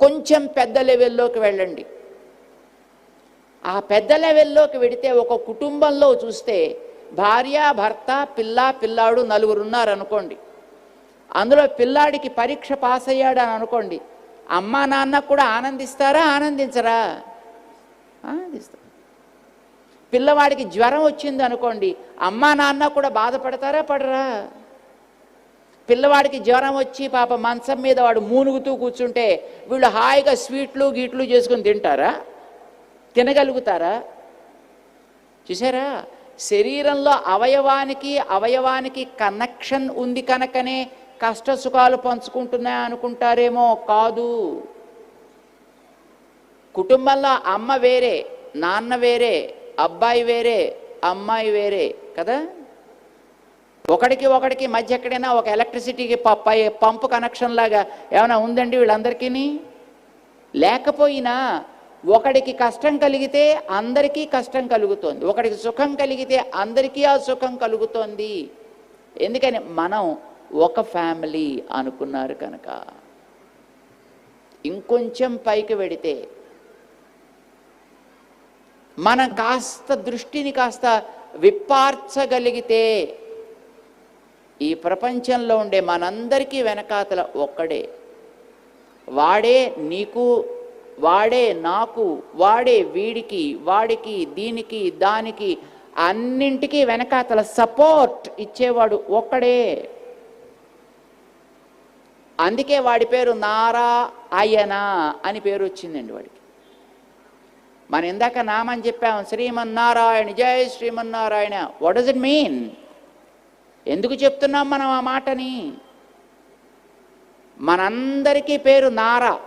కొంచెం పెద్ద లెవెల్లోకి వెళ్ళండి. ఆ పెద్ద లెవెల్లోకి వెడితే ఒక కుటుంబంలో చూస్తే భార్య భర్త పిల్ల పిల్లాడు నలుగురు ఉన్నారనుకోండి. అందులో పిల్లాడికి పరీక్ష పాస్ అయ్యాడు అని అనుకోండి. అమ్మా నాన్న కూడా ఆనందిస్తారా ఆనందించరా? ఆనందిస్తారు. పిల్లవాడికి జ్వరం వచ్చింది అనుకోండి. అమ్మా నాన్న కూడా బాధపడతారా పడరా? పిల్లవాడికి జ్వరం వచ్చి పాప మంచం మీద వాడు మూనుగుతూ కూర్చుంటే వీళ్ళు హాయిగా స్వీట్లు గీట్లు చేసుకుని తింటారా? తినగలుగుతారా? చూసారా శరీరంలో అవయవానికి అవయవానికి కనెక్షన్ ఉంది కనుకనే కష్ట సుఖాలు పంచుకుంటున్నాయి అనుకుంటారేమో కాదు. కుటుంబంలో అమ్మ వేరే నాన్న వేరే అబ్బాయి వేరే అమ్మాయి వేరే కదా? ఒకడికి ఒకడికి మధ్య ఎక్కడైనా ఒక ఎలక్ట్రిసిటీకి పై పంపు కనెక్షన్ లాగా ఏమైనా ఉందండి వీళ్ళందరికీ లేకపోయినా ఒకడికి కష్టం కలిగితే అందరికీ కష్టం కలుగుతోంది. ఒకడికి సుఖం కలిగితే అందరికీ ఆ సుఖం కలుగుతోంది. ఎందుకని? మనం ఒక ఫ్యామిలీ అనుకున్నారు కనుక. ఇంకొంచెం పైకి వెడితే మనం కాస్త దృష్టిని కాస్త విప్పార్చగలిగితే ఈ ప్రపంచంలో ఉండే మనందరికీ వెనకాతల ఒక్కడే. వాడే నీకు వాడే నాకు వాడే వీడికి వాడికి దీనికి దానికి అన్నింటికీ వెనకాతల సపోర్ట్ ఇచ్చేవాడు ఒక్కడే. అందుకే వాడి పేరు నారా అయన అని పేరు వచ్చిందండి వాడికి. మనం ఇందాక నామని చెప్పాం శ్రీమన్నారాయణ జయ Srimannarayana. What does it mean ఎందుకు చెప్తున్నాం మనం ఆ మాటని? మనందరికీ పేరు నారా.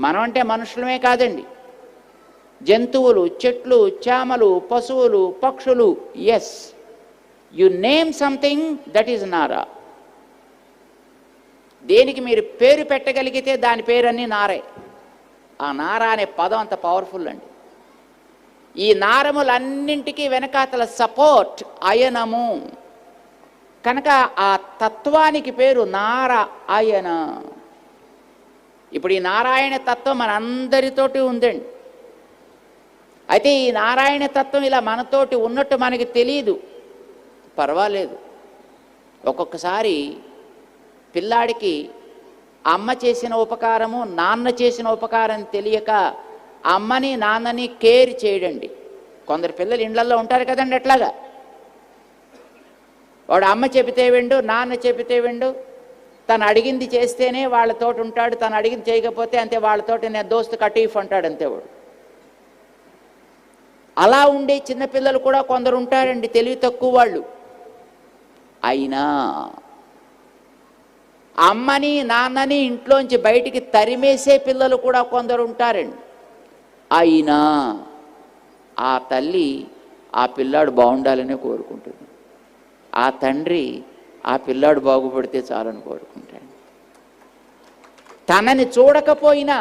మనం అంటే మనుషులమే కాదండి. జంతువులు చెట్లు చామలు పశువులు పక్షులు as you name something that is Nara. దేనికి మీరు పేరు పెట్టగలిగితే దాని పేరన్నీ నారే. ఆ నారా అనే పదం అంత పవర్ఫుల్ అండి. ఈ నారములన్నింటికీ వెనకాతల సపోర్ట్ అయనము. కనుక ఆ తత్వానికి పేరు నార అయన. ఇప్పుడు ఈ నారాయణ తత్వం మన అందరితోటి ఉందండి. అయితే ఈ నారాయణ తత్వం ఇలా మనతోటి ఉన్నట్టు మనకి తెలియదు పర్వాలేదు. ఒక్కొక్కసారి పిల్లాడికి అమ్మ చేసిన ఉపకారము నాన్న చేసిన ఉపకారం తెలియక అమ్మని నాన్నని కేర్ చేయడండి. కొందరు పిల్లలు ఇండ్లల్లో ఉంటారు కదండి ఎట్లాగా వాడు అమ్మ చెబితే విండు నాన్న చెబితే విండు. తను అడిగింది చేస్తేనే వాళ్ళతోటి ఉంటాడు తను అడిగింది చేయకపోతే అంతే వాళ్ళతోటి నేను దోస్తు కటీఫ్ అంటాడు అంతే వాడు. అలా ఉండే చిన్నపిల్లలు కూడా కొందరు ఉంటారండి తెలివి తక్కువ వాళ్ళు. అయినా అమ్మని నాన్నని ఇంట్లోంచి బయటికి తరిమేసే పిల్లలు కూడా కొందరు ఉంటారండి. అయినా ఆ తల్లి ఆ పిల్లాడు బాగుండాలనే కోరుకుంటుంది. ఆ తండ్రి ఆ పిల్లాడు బాగుపడితే చాలని కోరుకుంటాడు. తనని చూడకపోయినా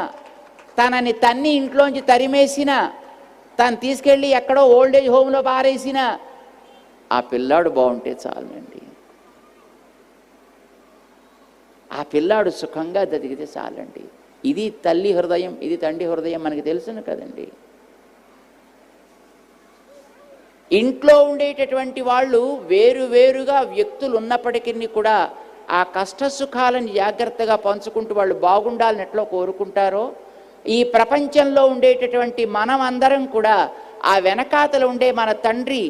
తనని తన్ని ఇంట్లోంచి తరిమేసినా తను తీసుకెళ్ళి ఎక్కడో ఓల్డేజ్ హోమ్లో పారేసినా ఆ పిల్లాడు బాగుంటే చాలండి. ఆ పిల్లాడు సుఖంగా దదిగితే చాలండి. ఇది తల్లి హృదయం ఇది తండ్రి హృదయం మనకి తెలుసును కదండి. ఇంట్లో ఉండేటటువంటి వాళ్ళు వేరు వేరుగా వ్యక్తులు ఉన్నప్పటికీ కూడా ఆ కష్ట సుఖాలను జాగ్రత్తగా పంచుకుంటూ వాళ్ళు బాగుండాలని ఎట్లా కోరుకుంటారో ఈ ప్రపంచంలో ఉండేటటువంటి మనం అందరం కూడా ఆ వెనకాతలు ఉండే మన తండ్రి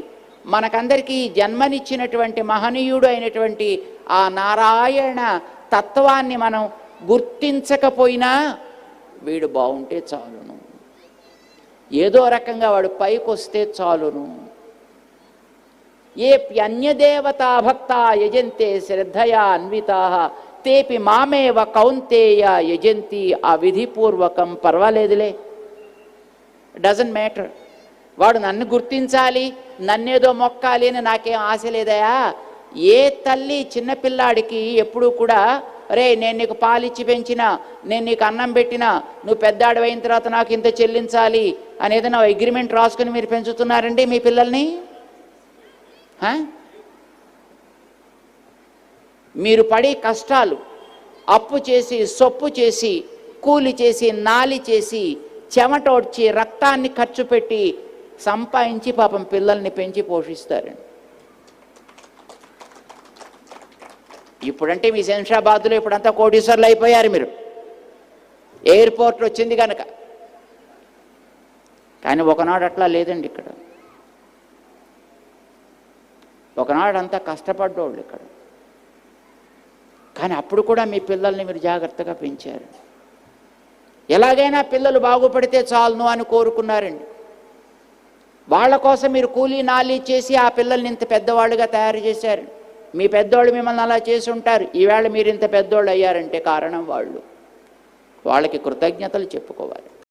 మనకందరికీ జన్మనిచ్చినటువంటి మహనీయుడు అయినటువంటి ఆ నారాయణ తత్వాన్ని మనం గుర్తించకపోయినా వీడు బాగుంటే చాలును. ఏదో రకంగా వాడు పైకి వస్తే చాలును. ఏ అన్యదేవతా భక్తా యజంతే శ్రద్ధయా అన్వితా. తేపి మామేవ కౌంతేయ యజంతి ఆ విధిపూర్వకం పర్వాలేదులే. డజంట్ మ్యాటర్ వాడు నన్ను గుర్తించాలి నన్నేదో మొక్కాలి అని నాకేం ఆశ లేదయా? ఏ తల్లి చిన్నపిల్లాడికి ఎప్పుడూ కూడా రే నేను నీకు పాలిచ్చి పెంచిన నేను నీకు అన్నం పెట్టిన నువ్వు పెద్దాడు అయిన తర్వాత నాకు ఇంత చెల్లించాలి అని ఏదైనా అగ్రిమెంట్ రాసుకుని మీరు పెంచుతున్నారండి మీ పిల్లల్ని? మీరు పడే కష్టాలు అప్పు చేసి సొప్పు చేసి కూలి చేసి నాలి చేసి చెమటోడ్చి రక్తాన్ని ఖర్చు పెట్టి సంపాదించి పాపం పిల్లల్ని పెంచి పోషిస్తారండి. ఇప్పుడంటే మీ శంషాబాద్లో ఇప్పుడంతా కోటీశ్వర్లు అయిపోయారు మీరు. ఎయిర్పోర్ట్ వచ్చింది కనుక కానీ ఒకనాడు అట్లా లేదండి ఇక్కడ. ఒకనాడు అంతా కష్టపడ్డోళ్ళు ఇక్కడ. కానీ అప్పుడు కూడా మీ పిల్లల్ని మీరు జాగ్రత్తగా పెంచారు. ఎలాగైనా పిల్లలు బాగుపడితే చాలును అని కోరుకున్నారండి. వాళ్ళ కోసం మీరు కూలీ నాలి చేసి ఆ పిల్లల్ని ఇంత పెద్దవాళ్ళుగా తయారు చేశారు. మీ పెద్దోళ్ళు మిమ్మల్ని అలా చేసి ఉంటారు. ఈవేళ మీరు ఇంత పెద్దోళ్ళు అయ్యారంటే కారణం వాళ్ళు. వాళ్ళకి కృతజ్ఞతలు చెప్పుకోవాలి.